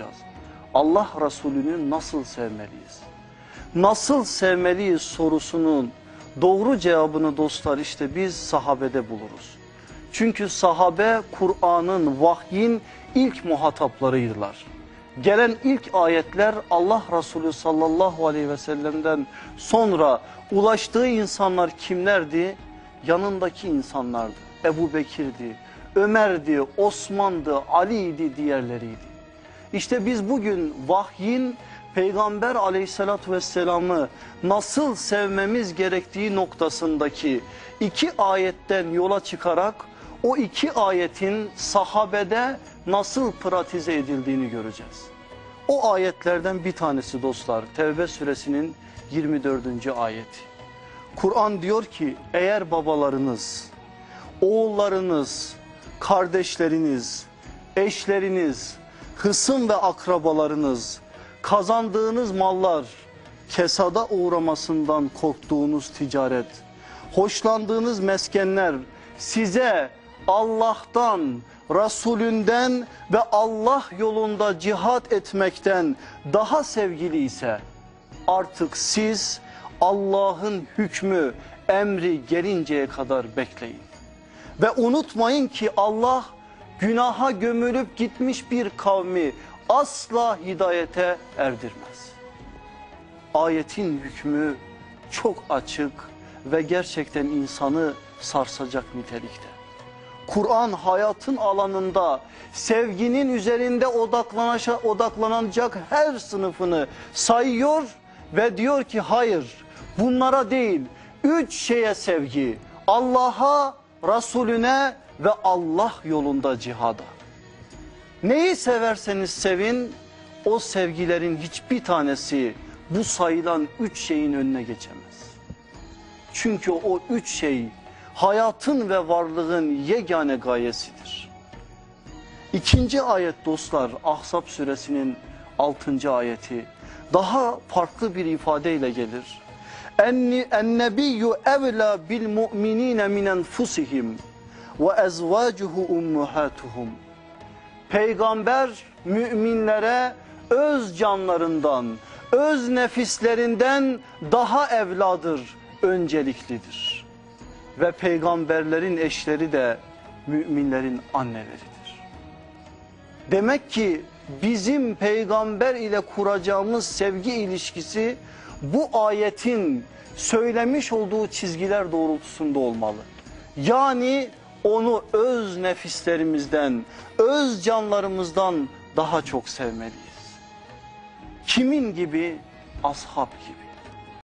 konuşacağız. Allah Resulü'nü nasıl sevmeliyiz? Nasıl sevmeliyiz sorusunun doğru cevabını dostlar işte biz sahabede buluruz. Çünkü sahabe Kur'an'ın, vahyin ilk muhataplarıydılar. Gelen ilk ayetler Allah Resulü sallallahu aleyhi ve sellem'den sonra ulaştığı insanlar kimlerdi? Yanındaki insanlardı. Ebu Bekir'di, Ömer'di, Osman'dı, Ali'ydi, diğerleriydi. İşte biz bugün vahyin Peygamber aleyhissalatü vesselam'ı nasıl sevmemiz gerektiği noktasındaki iki ayetten yola çıkarak o iki ayetin sahabede nasıl pratize edildiğini göreceğiz. O ayetlerden bir tanesi dostlar Tevbe suresinin 24. ayeti. Kur'an diyor ki eğer babalarınız, oğullarınız, kardeşleriniz, eşleriniz, hısım ve akrabalarınız, kazandığınız mallar, kesada uğramasından korktuğunuz ticaret, hoşlandığınız meskenler size Allah'tan, Resulünden ve Allah yolunda cihat etmekten daha sevgili ise artık siz Allah'ın hükmü, emri gelinceye kadar bekleyin. Ve unutmayın ki Allah günaha gömülüp gitmiş bir kavmi asla hidayete erdirmez. Ayetin hükmü çok açık ve gerçekten insanı sarsacak nitelikte. Kur'an hayatın alanında sevginin üzerinde odaklanacak her sınıfını sayıyor ve diyor ki hayır bunlara değil üç şeye sevgi Allah'a, Resulüne ve Allah yolunda cihada. Neyi severseniz sevin o sevgilerin hiçbir tanesi bu sayılan üç şeyin önüne geçemez. Çünkü o üç şey hayatın ve varlığın yegane gayesidir. İkinci ayet dostlar Ahzab suresinin altıncı ayeti daha farklı bir ifadeyle gelir. Enni ennebiyyü evla bil mu'minine min enfusihim ve ezvacuhu ummahatuhum. Peygamber müminlere öz canlarından, öz nefislerinden daha evladır, önceliklidir. Ve peygamberlerin eşleri de müminlerin anneleridir. Demek ki bizim peygamber ile kuracağımız sevgi ilişkisi bu ayetin söylemiş olduğu çizgiler doğrultusunda olmalı. Yani onu öz nefislerimizden, öz canlarımızdan daha çok sevmeliyiz. Kimin gibi? Ashab gibi.